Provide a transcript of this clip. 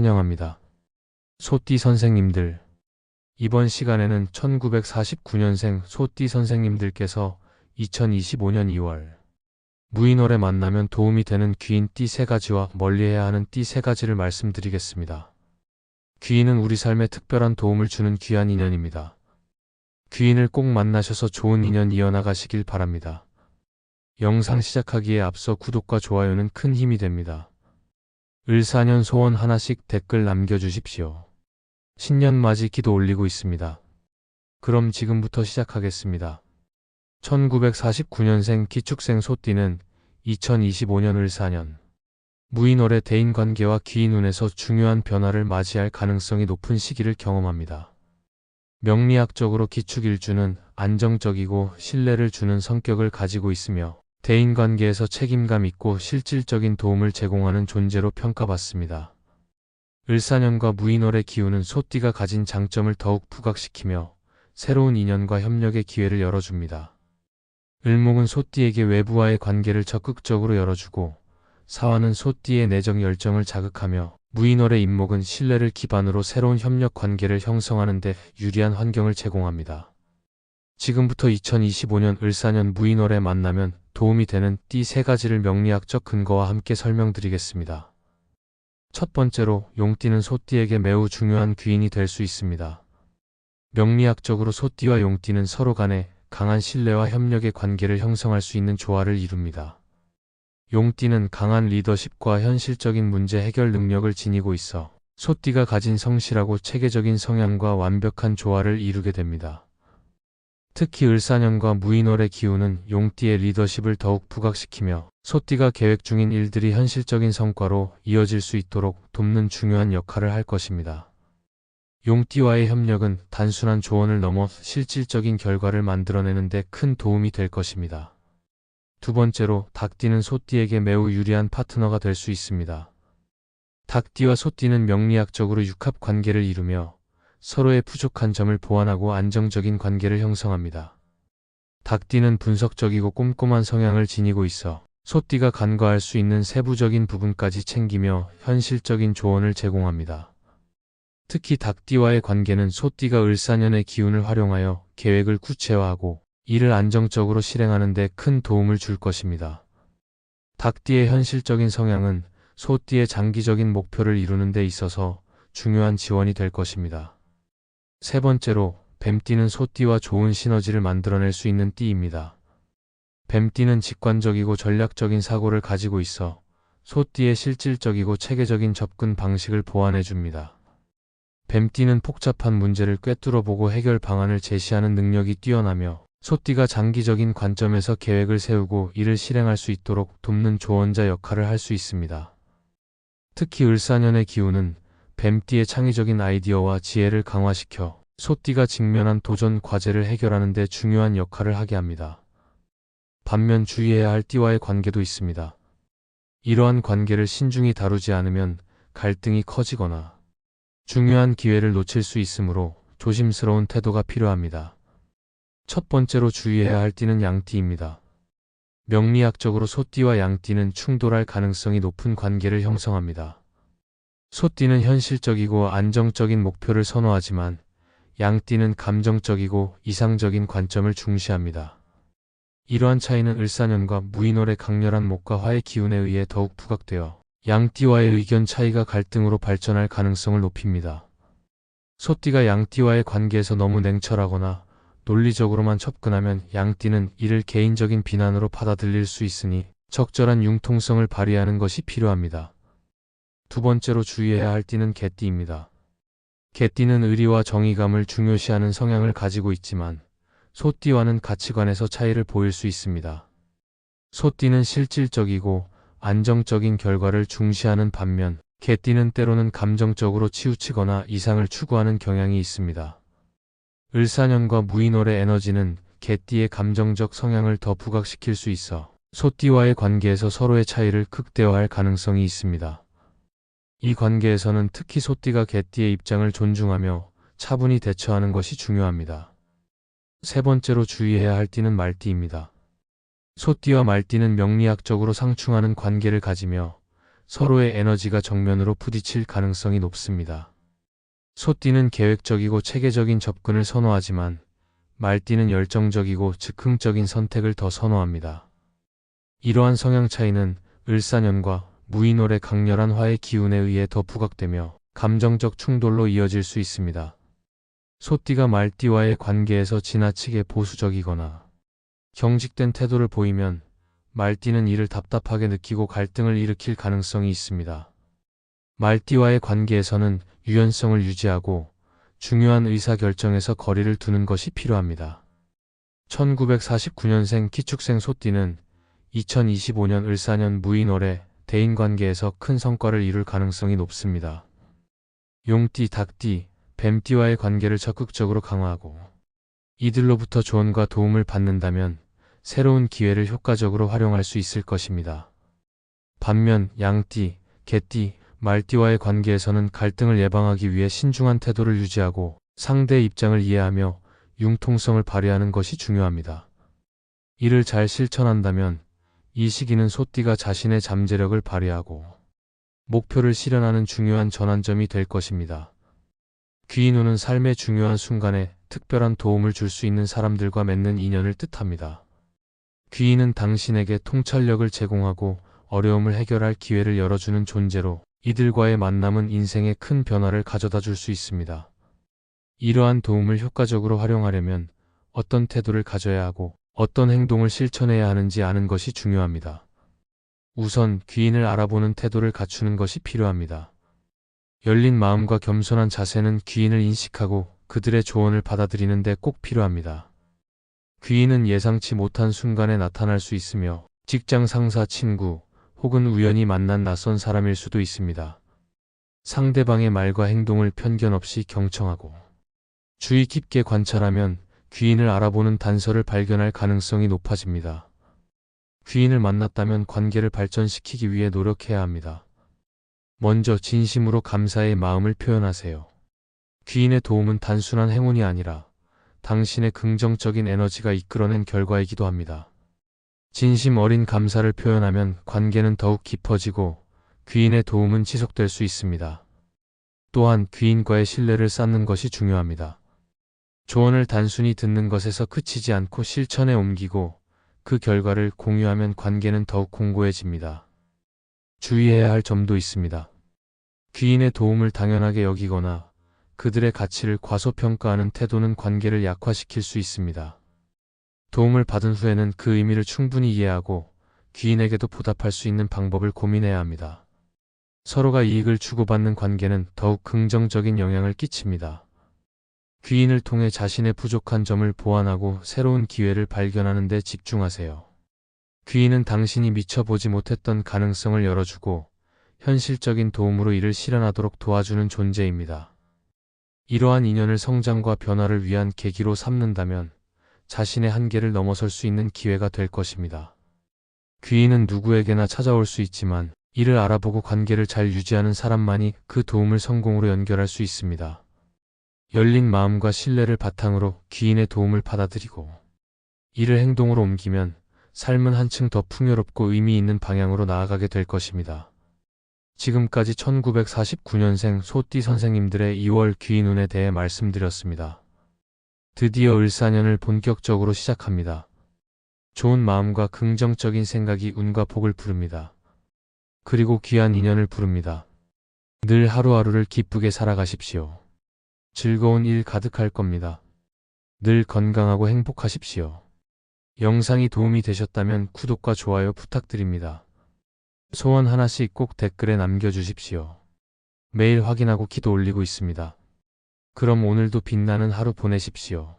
환영합니다. 소띠 선생님들. 이번 시간에는 1949년생 소띠 선생님들께서 2025년 2월 무인월에 만나면 도움이 되는 귀인 띠 세 가지와 멀리해야 하는 띠 세 가지를 말씀드리겠습니다. 귀인은 우리 삶에 특별한 도움을 주는 귀한 인연입니다. 귀인을 꼭 만나셔서 좋은 인연 이어나가시길 바랍니다. 영상 시작하기에 앞서 구독과 좋아요는 큰 힘이 됩니다. 을사년 소원 하나씩 댓글 남겨주십시오. 신년 맞이 기도 올리고 있습니다. 그럼 지금부터 시작하겠습니다. 1949년생 기축생 소띠는 2025년 을사년 무인월의 대인관계와 귀인운에서 중요한 변화를 맞이할 가능성이 높은 시기를 경험합니다. 명리학적으로 기축일주는 안정적이고 신뢰를 주는 성격을 가지고 있으며 대인관계에서 책임감 있고 실질적인 도움을 제공하는 존재로 평가받습니다. 을사년과 무인월의 기운은 소띠가 가진 장점을 더욱 부각시키며 새로운 인연과 협력의 기회를 열어줍니다. 을목은 소띠에게 외부와의 관계를 적극적으로 열어주고 사화는 소띠의 내적 열정을 자극하며 무인월의 임목은 신뢰를 기반으로 새로운 협력 관계를 형성하는 데 유리한 환경을 제공합니다. 지금부터 2025년 을사년 무인월에 만나면 도움이 되는 띠 세 가지를 명리학적 근거와 함께 설명드리겠습니다. 첫 번째로 용띠는 소띠에게 매우 중요한 귀인이 될 수 있습니다. 명리학적으로 소띠와 용띠는 서로 간에 강한 신뢰와 협력의 관계를 형성할 수 있는 조화를 이룹니다. 용띠는 강한 리더십과 현실적인 문제 해결 능력을 지니고 있어 소띠가 가진 성실하고 체계적인 성향과 완벽한 조화를 이루게 됩니다. 특히 을사년과 무인월의 기운은 용띠의 리더십을 더욱 부각시키며 소띠가 계획 중인 일들이 현실적인 성과로 이어질 수 있도록 돕는 중요한 역할을 할 것입니다. 용띠와의 협력은 단순한 조언을 넘어 실질적인 결과를 만들어내는 데 큰 도움이 될 것입니다. 두 번째로 닭띠는 소띠에게 매우 유리한 파트너가 될 수 있습니다. 닭띠와 소띠는 명리학적으로 육합 관계를 이루며 서로의 부족한 점을 보완하고 안정적인 관계를 형성합니다. 닭띠는 분석적이고 꼼꼼한 성향을 지니고 있어 소띠가 간과할 수 있는 세부적인 부분까지 챙기며 현실적인 조언을 제공합니다. 특히 닭띠와의 관계는 소띠가 을사년의 기운을 활용하여 계획을 구체화하고 이를 안정적으로 실행하는 데 큰 도움을 줄 것입니다. 닭띠의 현실적인 성향은 소띠의 장기적인 목표를 이루는 데 있어서 중요한 지원이 될 것입니다. 세 번째로 뱀띠는 소띠와 좋은 시너지를 만들어낼 수 있는 띠입니다. 뱀띠는 직관적이고 전략적인 사고를 가지고 있어 소띠의 실질적이고 체계적인 접근 방식을 보완해 줍니다. 뱀띠는 복잡한 문제를 꿰뚫어 보고 해결 방안을 제시하는 능력이 뛰어나며 소띠가 장기적인 관점에서 계획을 세우고 이를 실행할 수 있도록 돕는 조언자 역할을 할 수 있습니다. 특히 을사년의 기운은 뱀띠의 창의적인 아이디어와 지혜를 강화시켜 소띠가 직면한 도전 과제를 해결하는 데 중요한 역할을 하게 합니다. 반면 주의해야 할 띠와의 관계도 있습니다. 이러한 관계를 신중히 다루지 않으면 갈등이 커지거나 중요한 기회를 놓칠 수 있으므로 조심스러운 태도가 필요합니다. 첫 번째로 주의해야 할 띠는 양띠입니다. 명리학적으로 소띠와 양띠는 충돌할 가능성이 높은 관계를 형성합니다. 소띠는 현실적이고 안정적인 목표를 선호하지만 양띠는 감정적이고 이상적인 관점을 중시합니다. 이러한 차이는 을사년과 무인월의 강렬한 목과 화의 기운에 의해 더욱 부각되어 양띠와의 의견 차이가 갈등으로 발전할 가능성을 높입니다. 소띠가 양띠와의 관계에서 너무 냉철하거나 논리적으로만 접근하면 양띠는 이를 개인적인 비난으로 받아들일 수 있으니 적절한 융통성을 발휘하는 것이 필요합니다. 두 번째로 주의해야 할 띠는 개띠입니다. 개띠는 의리와 정의감을 중요시하는 성향을 가지고 있지만 소띠와는 가치관에서 차이를 보일 수 있습니다. 소띠는 실질적이고 안정적인 결과를 중시하는 반면 개띠는 때로는 감정적으로 치우치거나 이상을 추구하는 경향이 있습니다. 을사년과 무인월의 에너지는 개띠의 감정적 성향을 더 부각시킬 수 있어 소띠와의 관계에서 서로의 차이를 극대화할 가능성이 있습니다. 이 관계에서는 특히 소띠가 개띠의 입장을 존중하며 차분히 대처하는 것이 중요합니다. 세 번째로 주의해야 할 띠는 말띠입니다. 소띠와 말띠는 명리학적으로 상충하는 관계를 가지며 서로의 에너지가 정면으로 부딪힐 가능성이 높습니다. 소띠는 계획적이고 체계적인 접근을 선호하지만 말띠는 열정적이고 즉흥적인 선택을 더 선호합니다. 이러한 성향 차이는 을사년과 무인월의 강렬한 화의 기운에 의해 더 부각되며 감정적 충돌로 이어질 수 있습니다. 소띠가 말띠와의 관계에서 지나치게 보수적이거나 경직된 태도를 보이면 말띠는 이를 답답하게 느끼고 갈등을 일으킬 가능성이 있습니다. 말띠와의 관계에서는 유연성을 유지하고 중요한 의사결정에서 거리를 두는 것이 필요합니다. 1949년생 기축생 소띠는 2025년 을사년 무인월에 대인관계에서 큰 성과를 이룰 가능성이 높습니다. 용띠, 닭띠, 뱀띠와의 관계를 적극적으로 강화하고 이들로부터 조언과 도움을 받는다면 새로운 기회를 효과적으로 활용할 수 있을 것입니다. 반면 양띠, 개띠, 말띠와의 관계에서는 갈등을 예방하기 위해 신중한 태도를 유지하고 상대의 입장을 이해하며 융통성을 발휘하는 것이 중요합니다. 이를 잘 실천한다면 이 시기는 소띠가 자신의 잠재력을 발휘하고 목표를 실현하는 중요한 전환점이 될 것입니다. 귀인우는 삶의 중요한 순간에 특별한 도움을 줄 수 있는 사람들과 맺는 인연을 뜻합니다. 귀인은 당신에게 통찰력을 제공하고 어려움을 해결할 기회를 열어주는 존재로 이들과의 만남은 인생에 큰 변화를 가져다 줄 수 있습니다. 이러한 도움을 효과적으로 활용하려면 어떤 태도를 가져야 하고 어떤 행동을 실천해야 하는지 아는 것이 중요합니다. 우선 귀인을 알아보는 태도를 갖추는 것이 필요합니다. 열린 마음과 겸손한 자세는 귀인을 인식하고 그들의 조언을 받아들이는 데 꼭 필요합니다. 귀인은 예상치 못한 순간에 나타날 수 있으며 직장 상사 친구 혹은 우연히 만난 낯선 사람일 수도 있습니다. 상대방의 말과 행동을 편견 없이 경청하고 주의 깊게 관찰하면 귀인을 알아보는 단서를 발견할 가능성이 높아집니다. 귀인을 만났다면 관계를 발전시키기 위해 노력해야 합니다. 먼저 진심으로 감사의 마음을 표현하세요. 귀인의 도움은 단순한 행운이 아니라 당신의 긍정적인 에너지가 이끌어낸 결과이기도 합니다. 진심 어린 감사를 표현하면 관계는 더욱 깊어지고 귀인의 도움은 지속될 수 있습니다. 또한 귀인과의 신뢰를 쌓는 것이 중요합니다. 조언을 단순히 듣는 것에서 그치지 않고 실천에 옮기고 그 결과를 공유하면 관계는 더욱 공고해집니다. 주의해야 할 점도 있습니다. 귀인의 도움을 당연하게 여기거나 그들의 가치를 과소평가하는 태도는 관계를 약화시킬 수 있습니다. 도움을 받은 후에는 그 의미를 충분히 이해하고 귀인에게도 보답할 수 있는 방법을 고민해야 합니다. 서로가 이익을 주고받는 관계는 더욱 긍정적인 영향을 끼칩니다. 귀인을 통해 자신의 부족한 점을 보완하고 새로운 기회를 발견하는 데 집중하세요. 귀인은 당신이 미처 보지 못했던 가능성을 열어주고 현실적인 도움으로 이를 실현하도록 도와주는 존재입니다. 이러한 인연을 성장과 변화를 위한 계기로 삼는다면 자신의 한계를 넘어설 수 있는 기회가 될 것입니다. 귀인은 누구에게나 찾아올 수 있지만 이를 알아보고 관계를 잘 유지하는 사람만이 그 도움을 성공으로 연결할 수 있습니다. 열린 마음과 신뢰를 바탕으로 귀인의 도움을 받아들이고 이를 행동으로 옮기면 삶은 한층 더 풍요롭고 의미 있는 방향으로 나아가게 될 것입니다. 지금까지 1949년생 소띠 선생님들의 2월 귀인운에 대해 말씀드렸습니다. 드디어 을사년을 본격적으로 시작합니다. 좋은 마음과 긍정적인 생각이 운과 복을 부릅니다. 그리고 귀한 인연을 부릅니다. 늘 하루하루를 기쁘게 살아가십시오. 즐거운 일 가득할 겁니다. 늘 건강하고 행복하십시오. 영상이 도움이 되셨다면 구독과 좋아요 부탁드립니다. 소원 하나씩 꼭 댓글에 남겨주십시오. 매일 확인하고 기도 올리고 있습니다. 그럼 오늘도 빛나는 하루 보내십시오.